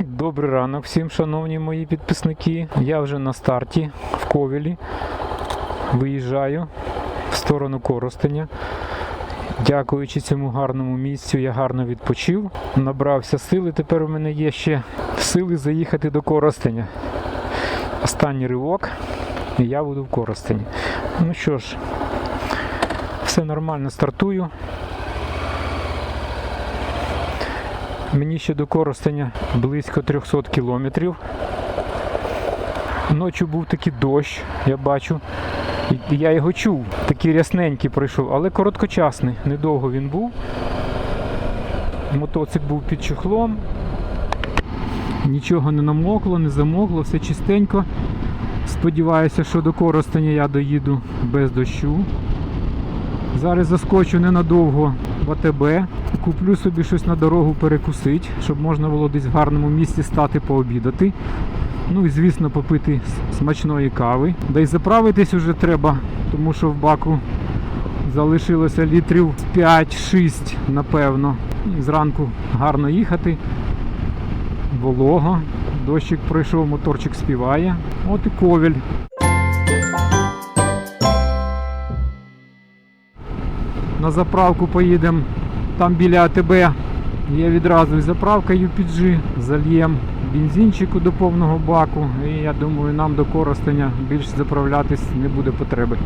Добрий ранок всім, шановні мої підписники. Я вже на старті в Ковелі. Виїжджаю в сторону Коростеня. Дякуючи цьому гарному місцю, я гарно відпочив, набрався сили. Тепер у мене є ще сили заїхати до Коростеня. Останній ривок, і я буду в Коростені. Ну що ж, все нормально стартую. Мені ще до Коростеня близько 300 кілометрів. Ночі був такий дощ, я бачу. Я його чув, такий рясненький пройшов, але короткочасний, недовго він був. Мотоцикл був під чехлом. Нічого не намокло, не замокло, все чистенько. Сподіваюся, що до Коростеня я доїду без дощу. Зараз заскочу ненадовго в. Куплю собі щось на дорогу перекусити, щоб можна було десь в гарному місці стати пообідати. Ну і звісно попити смачної кави. Да й заправитись уже треба, тому що в баку залишилося літрів 5-6, напевно. І зранку гарно їхати. Волого. Дощик пройшов, моторчик співає. От і ковіль. На заправку поїдемо. Там біля АТБ є відразу і заправка UPG. Зальємо бензинчику до повного баку. І я думаю, нам до Коростеня більш заправлятись не буде потреби.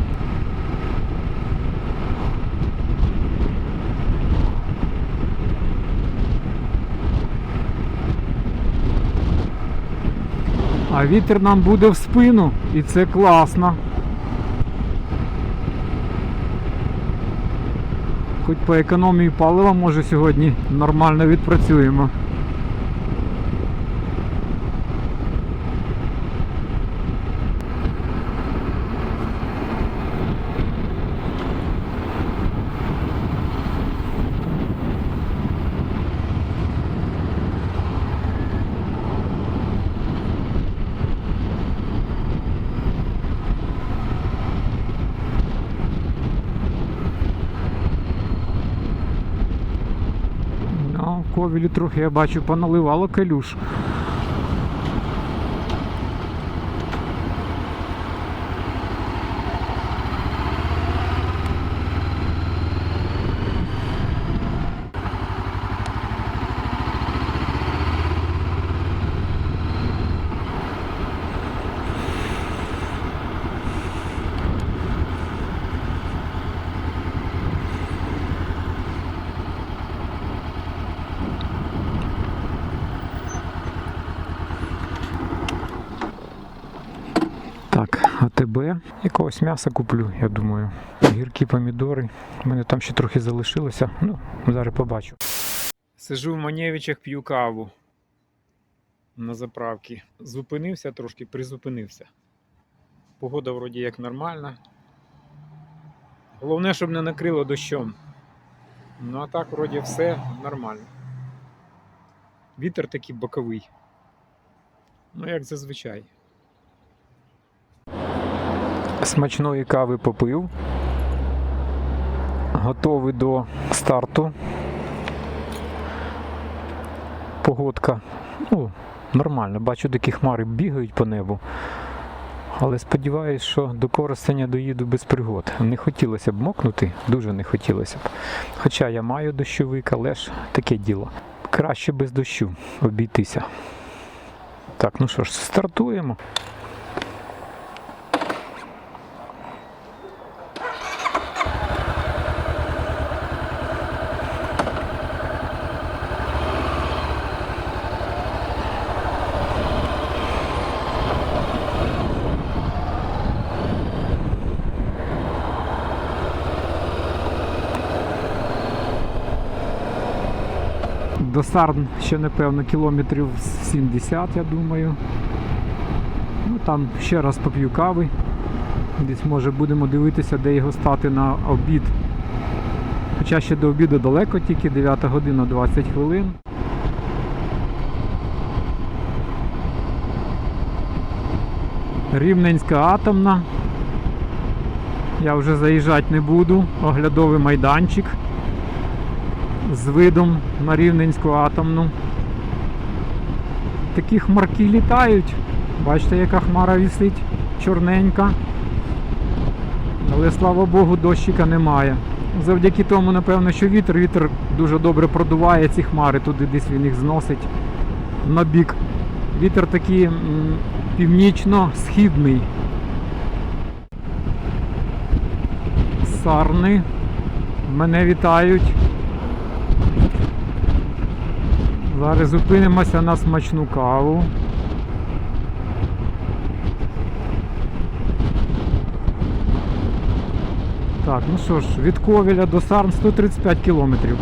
А вітер нам буде в спину, і це класно. Хоч по економії палива, може сьогодні нормально відпрацюємо. Ну, в ковілі трохи я бачу поналивало калюш. АТБ. Якогось м'яса куплю, я думаю. Гіркі помідори. У мене там ще трохи залишилося. Ну, зараз побачу. Сижу в Манєвичах, п'ю каву на заправці. Зупинився трошки, призупинився. Погода вроді як нормальна. Головне, щоб не накрило дощом. Ну а так, вроді, все нормально. Вітер такий боковий. Ну, як зазвичай. Смачної кави попив. Готовий до старту. Погодка. Ну, нормально. Бачу, такі хмари бігають по небу. Але сподіваюся, що до Коростеня доїду без пригод. Не хотілося б мокнути, дуже не хотілося б. Хоча я маю дощовик, але ж таке діло. Краще без дощу обійтися. Так, ну що ж, стартуємо. До Сарн ще напевно кілометрів 70, я думаю. Ну там ще раз поп'ю кави. Десь може будемо дивитися, де його стати на обід. Хоча ще до обіду далеко, тільки 9 година 20 хвилин. Рівненська атомна. Я вже заїжджати не буду. Оглядовий майданчик з видом на Рівненську атомну. такі хмарки літають. Бачите, яка хмара висить, чорненька. Але слава Богу, дощика немає. Завдяки тому, напевно, що вітер, вітер дуже добре продуває ці хмари, туди десь він їх зносить на бік. Вітер такий північно-східний. Сарни мене вітають. Зараз зупинимося на смачну каву. Так, ну що ж, від Ковеля до Сарн 135 кілометрів.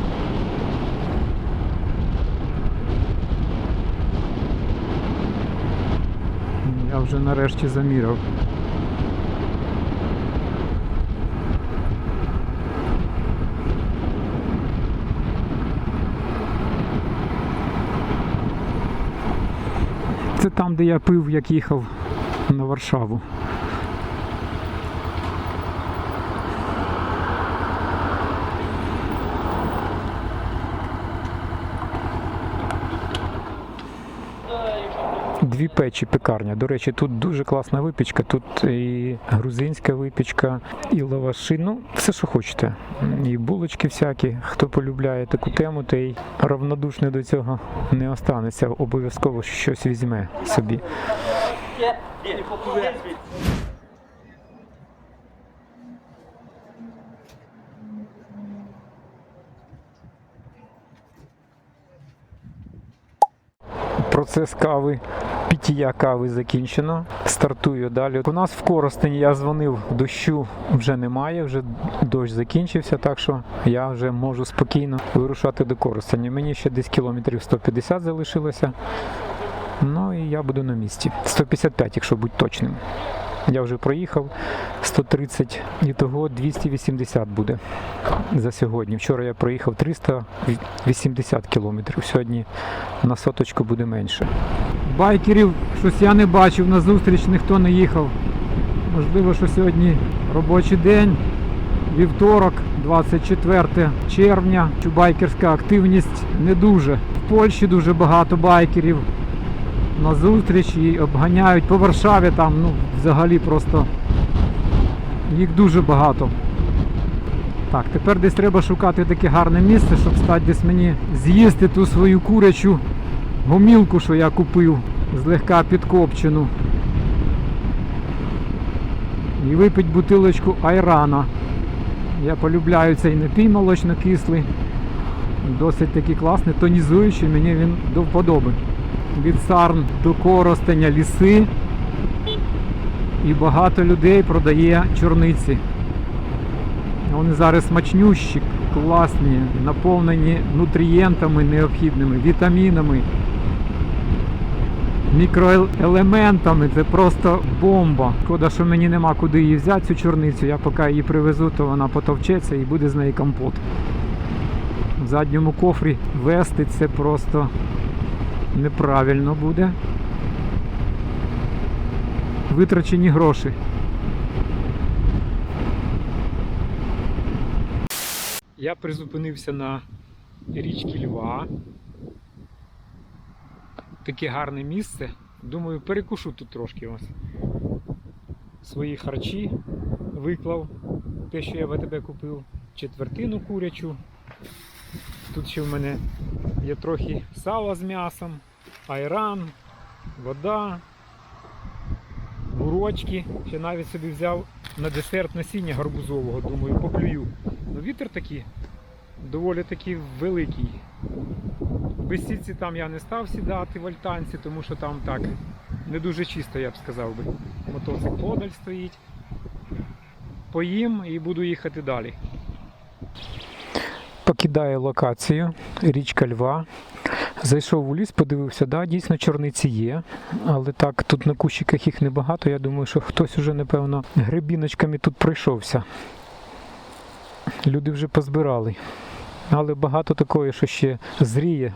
Я вже нарешті заміряв. Це там, де я пив, як їхав на Варшаву. Дві печі пекарня. До речі, тут дуже класна випічка. Тут і грузинська випічка, і лаваши. Ну, все, що хочете. І булочки всякі. Хто полюбляє таку тему, той равнодушний до цього не останеться. Обов'язково щось візьме собі. Процес кави, пиття кави закінчено. Стартую далі. У нас в Коростені я дзвонив, дощу вже немає, вже дощ закінчився, так що я вже можу спокійно вирушати до Коростеня. Мені ще десь кілометрів 150 залишилося. Ну і я буду на місці. 155, якщо бути точним. Я вже проїхав 130 і того 280 буде за сьогодні. Вчора я проїхав 380 кілометрів. Сьогодні на соточку буде менше. Байкерів щось я не бачив, на зустріч ніхто не їхав. Можливо, що сьогодні робочий день, вівторок, 24 червня. Байкерська активність не дуже. В Польщі дуже багато байкерів на зустріч і обганяють по Варшаві там, ну, взагалі просто їх дуже багато. Так, тепер десь треба шукати таке гарне місце, щоб стати десь мені з'їсти ту свою курячу гомілку, що я купив, злегка підкопчену. І випити бутилочку айрана. Я полюбляю цей напій молочно-кислий. Досить такий класний, тонізуючий, мені він до вподоби. Від Сарн до Коростеня ліси. І багато людей продає чорниці. Вони зараз смачнющі, класні, наповнені нутрієнтами необхідними, вітамінами, мікроелементами. Це просто бомба. Шкода, що мені нема куди її взяти, цю чорницю. Я поки її привезу, то вона потовчеться і буде з неї компот. В задньому кофрі вести це просто неправильно буде. Витрачені гроші. Я призупинився на річці Льва. Таке гарне місце. Думаю, перекушу тут трошки ось. Свої харчі виклав. Те, що я в АТБ купив. Четвертину курячу. Тут ще в мене є трохи сала з м'ясом, айран, вода, бурочки. Ще навіть собі взяв на десерт насіння гарбузового, думаю, поклюю. Ну, вітер такий доволі таки великий. Без там я не став сідати в альтанці, тому що там так не дуже чисто, я б сказав би. Мотоцикл подаль стоїть. Поїм і буду їхати далі. Покидаю локацію, річка Льва. Зайшов у ліс, подивився, да, дійсно чорниці є, але так, тут на кущиках їх небагато. Я думаю, що хтось уже, напевно, грибіночками тут пройшовся. Люди вже позбирали. Але багато такої, що ще зріє.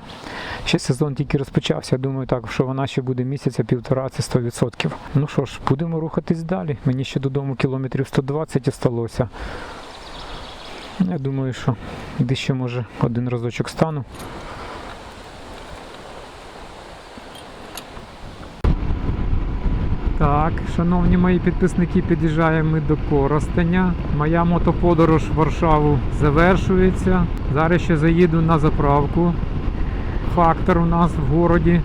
Ще сезон тільки розпочався. Думаю, так, що вона ще буде місяця півтора, це 100%. Ну що ж, будемо рухатись далі. Мені ще додому кілометрів 120 осталося. Я думаю, що дещо може один разочок стану. Так, шановні мої підписники, під'їжджаємо ми до Коростеня. Моя мотоподорож в Варшаву завершується. Зараз ще заїду на заправку. Фактор у нас в городі.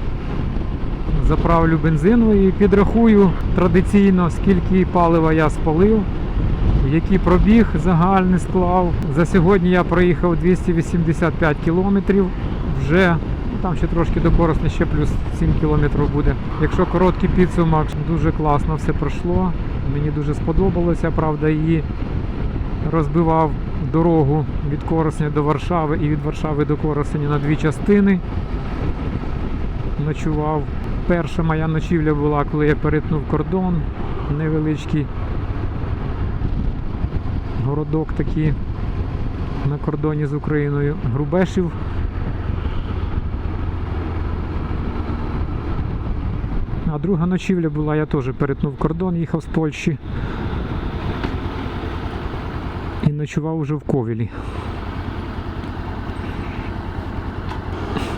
Заправлю бензину і підрахую традиційно, скільки палива я спалив, який пробіг загальний склав. За сьогодні я проїхав 285 кілометрів. Вже там ще трошки до Коростня, ще плюс 7 кілометрів буде. Якщо короткий підсумок, дуже класно все пройшло. Мені дуже сподобалося, правда, і розбивав дорогу від Коростня до Варшави і від Варшави до Коростеня на дві частини. Ночував. Перша моя ночівля була, коли я перетнув кордон. Невеличкий городок такий на кордоні з Україною. Грубешів. А друга ночівля була, я теж перетнув кордон, їхав з Польщі. І ночував уже в Ковілі.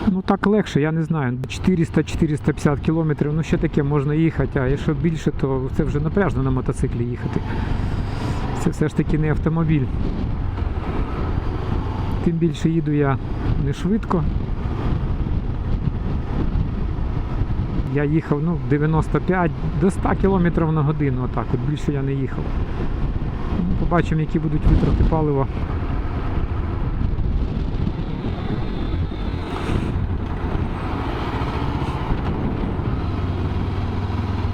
Ну так легше, я не знаю. 400-450 кілометрів, ну ще таке можна їхати, а якщо більше, то це вже напряжно на мотоциклі їхати. Це все ж таки не автомобіль. Тим більше їду я не швидко. Я їхав ну, 95 до 100 км на годину, отак, от більше я не їхав. Ну, Побачимо, які будуть витрати палива.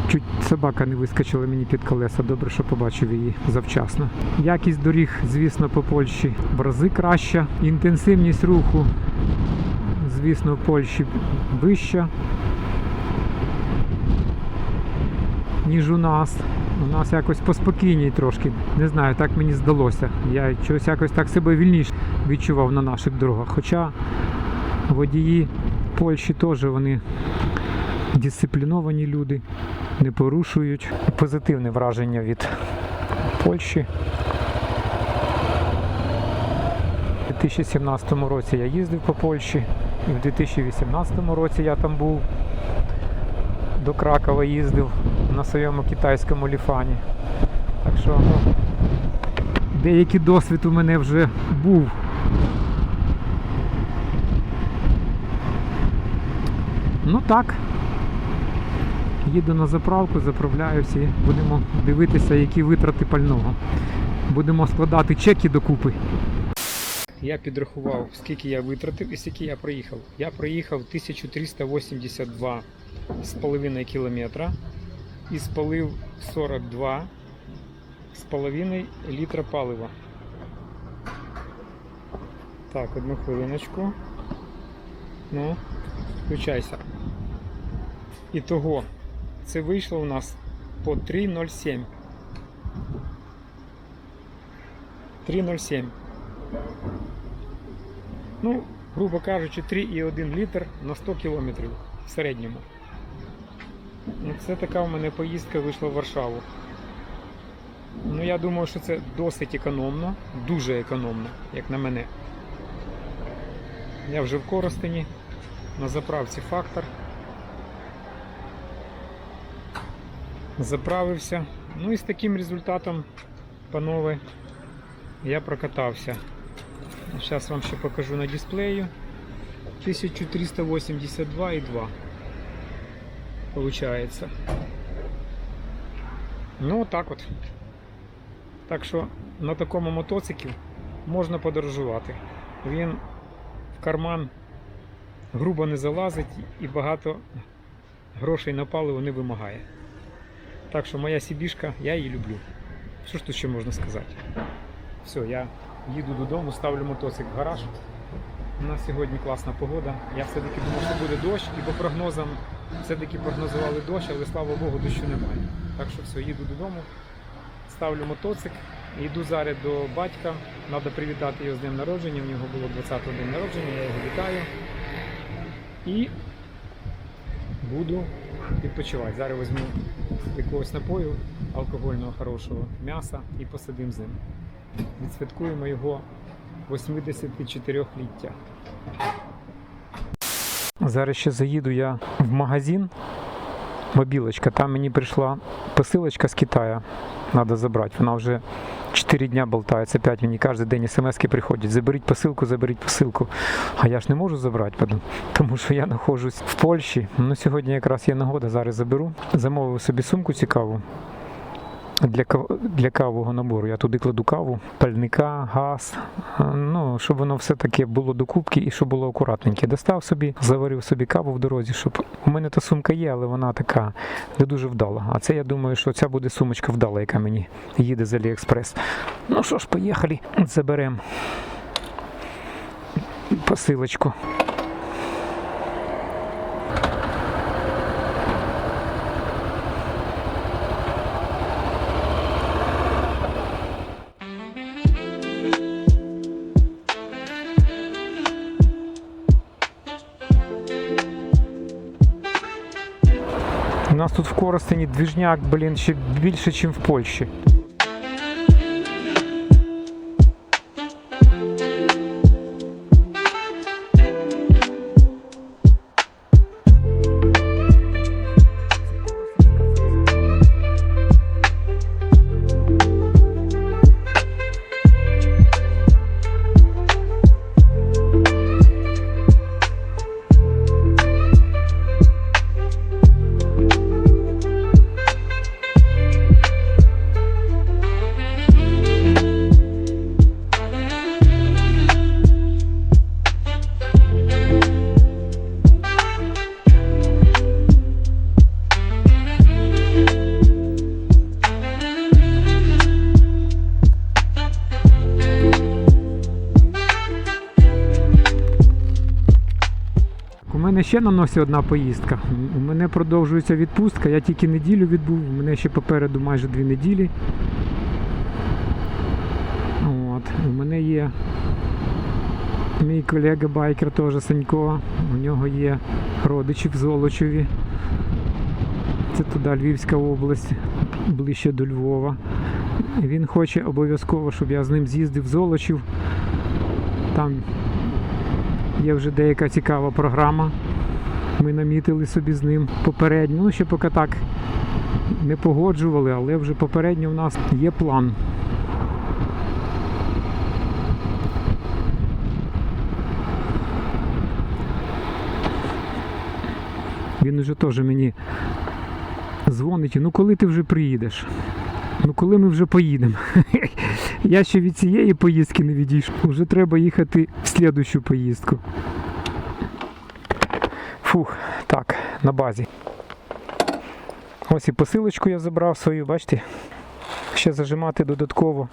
Чуть собака не вискочила мені під колеса, добре, що побачив її завчасно. Якість доріг, звісно, по Польщі в рази краща. Інтенсивність руху, звісно, в Польщі вища, ніж у нас. У нас якось поспокійній трошки. Не знаю, так мені здалося. Я чогось якось так себе вільніше відчував на наших дорогах. Хоча водії Польщі теж вони дисципліновані люди, не порушують. Позитивне враження від Польщі. У 2017 році я їздив по Польщі, і в 2018 році я там був. До Кракова їздив на своєму китайському ліфані. Так що ну, деякий досвід у мене вже був. Ну так. Їду на заправку, заправляюся і будемо дивитися, які витрати пального. Будемо складати чеки докупи. Я підрахував, скільки я витратив і скільки я проїхав. Я проїхав 1382 з кілометра і спалив 42 з половиною літра палива. Так, одну хвилиночку. Ну, включайся. Ітого, це вийшло у нас по 3.07. 3.07. Ну, грубо кажучи, 3,1 літр на 100 кілометрів в середньому. Ну, Це така у мене поїздка вийшла в Варшаву. Ну, я думаю, що це досить економно, дуже економно, як на мене. Я вже в Коростені, на заправці фактор. Заправився. Ну і з таким результатом, панове, я прокатався. Зараз вам ще покажу на дисплею. 1382,2 получается. Ну так от. Так що на такому мотоциклі можна подорожувати. Він в карман грубо не залазить і багато грошей на паливо не вимагає. Так що моя сібішка, я її люблю. Що ж тут ще можна сказати? Все, я їду додому, ставлю мотоцикл в гараж. У нас сьогодні класна погода. Я все-таки думав, що буде дощ, і по прогнозам все-таки прогнозували дощ, але слава Богу, дощу немає. Так що все, їду додому, ставлю мотоцикл, йду зараз до батька. Треба привітати його з днем народження. В нього було 20-го день народження, я його вітаю. І буду відпочивати. Зараз візьму якогось напою алкогольного хорошого м'яса і посидим з ним. Відсвяткуємо його 84-ліття. Зараз ще заїду я в магазин мобілочка. Там мені прийшла посилочка з Китаю. Треба забрати. Вона вже 4 дня болтається, 5 мені кожен день смски приходять. Заберіть посилку, заберіть посилку. А я ж не можу забрати, тому що я знаходжусь в Польщі. Ну, сьогодні якраз є нагода, зараз заберу. Замовив собі сумку цікаву. Для, для кавового набору я туди кладу каву, пальника, газ, е, ну, щоб воно все таке було до кубки і щоб було акуратненьке. Достав собі, заварив собі каву в дорозі, щоб у мене та сумка є, але вона така не дуже вдала. А це я думаю, що ця буде сумочка вдала, яка мені їде з Аліекспрес. Ну що ж, поїхали, заберемо посилочку. Тут в Коростені двіжняк, блін, ще більше, ніж в Польщі. Мене ще на носі одна поїздка. У мене продовжується відпустка. Я тільки неділю відбув, у мене ще попереду майже дві неділі. От. У мене є мій колега байкер теж Санько. У нього є родичі в Золочеві. Це туди Львівська область, ближче до Львова. Він хоче обов'язково, щоб я з ним з'їздив Золочів. Там Є вже деяка цікава програма. Ми намітили собі з ним попередньо. Ну, ще поки так не погоджували, але вже попередньо в нас є план. Він вже теж мені дзвонить, ну коли ти вже приїдеш? Ну коли ми вже поїдемо? Я ще від цієї поїздки не відійшов. Вже треба їхати в слідущу поїздку. Фух, так, на базі. Ось і посилочку я забрав свою, бачите? Ще зажимати додатково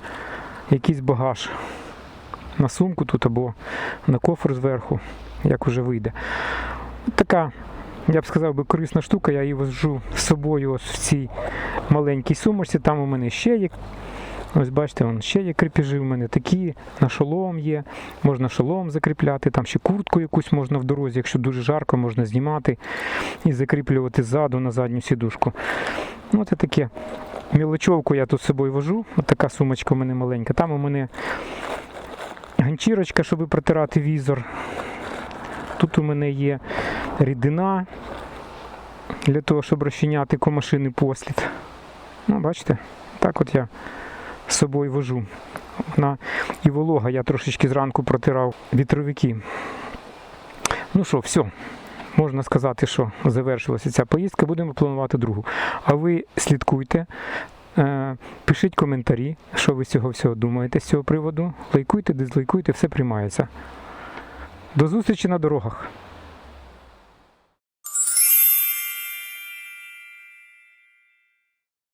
якийсь багаж на сумку тут або на кофр зверху, як уже вийде. Така, я б сказав би, корисна штука, я її вожу з собою ось в цій маленькій сумочці. Там у мене ще є. Ось бачите, вон ще є крепежі в мене такі, на шолом є, можна шолом закріпляти, там ще куртку якусь можна в дорозі, якщо дуже жарко, можна знімати і закріплювати ззаду на задню сідушку. Ну, це таке. Мілочовку я тут з собою вожу, от така сумочка у мене маленька. Там у мене ганчірочка, щоб протирати візор. Тут у мене є рідина для того, щоб розчиняти комашини послід. Ну, бачите, так от я собою вожу. Вона і волога, я трошечки зранку протирав вітровики. Ну що, все. Можна сказати, що завершилася ця поїздка, будемо планувати другу. А ви слідкуйте, е, пишіть коментарі, що ви з цього всього думаєте з цього приводу. Лайкуйте, дизлайкуйте, все приймається. До зустрічі на дорогах.